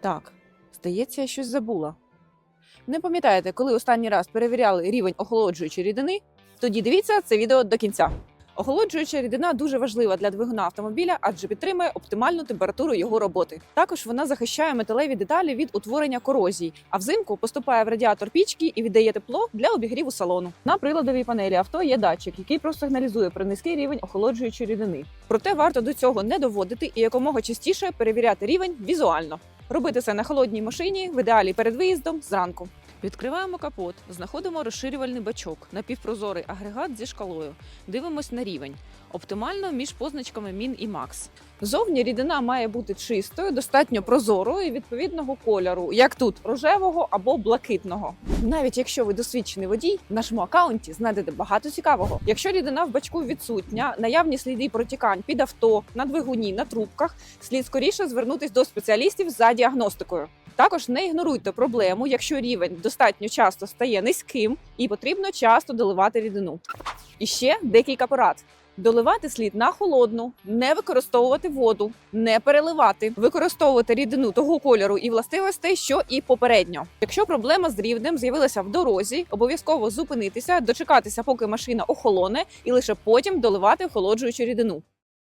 Так, здається, я щось забула. Не пам'ятаєте, коли останній раз перевіряли рівень охолоджуючої рідини? Тоді дивіться це відео до кінця. Охолоджуюча рідина дуже важлива для двигуна автомобіля, адже підтримує оптимальну температуру його роботи. Також вона захищає металеві деталі від утворення корозій, а взимку поступає в радіатор пічки і віддає тепло для обігріву салону. На приладовій панелі авто є датчик, який просигналізує про низький рівень охолоджуючої рідини. Проте варто до цього не доводити і якомога частіше перевіряти рівень візуально. Робити це на холодній машині, в ідеалі перед виїздом зранку. Відкриваємо капот, знаходимо розширювальний бачок, напівпрозорий агрегат зі шкалою. Дивимось на рівень. Оптимально між позначками Мін і Макс. Зовні рідина має бути чистою, достатньо прозорою і відповідного кольору, як тут рожевого або блакитного. Навіть якщо ви досвідчений водій, в нашому акаунті знайдете багато цікавого. Якщо рідина в бачку відсутня, наявні сліди протікань під авто, на двигуні, на трубках, слід скоріше звернутись до спеціалістів за діагностикою. Також не ігноруйте проблему, якщо рівень достатньо часто стає низьким і потрібно часто доливати рідину. І ще декілька порад. Доливати слід на холодну, не використовувати воду, не переливати, використовувати рідину того кольору і властивостей, що і попередньо. Якщо проблема з рівнем з'явилася в дорозі, обов'язково зупинитися, дочекатися, поки машина охолоне, і лише потім доливати охолоджуючу рідину.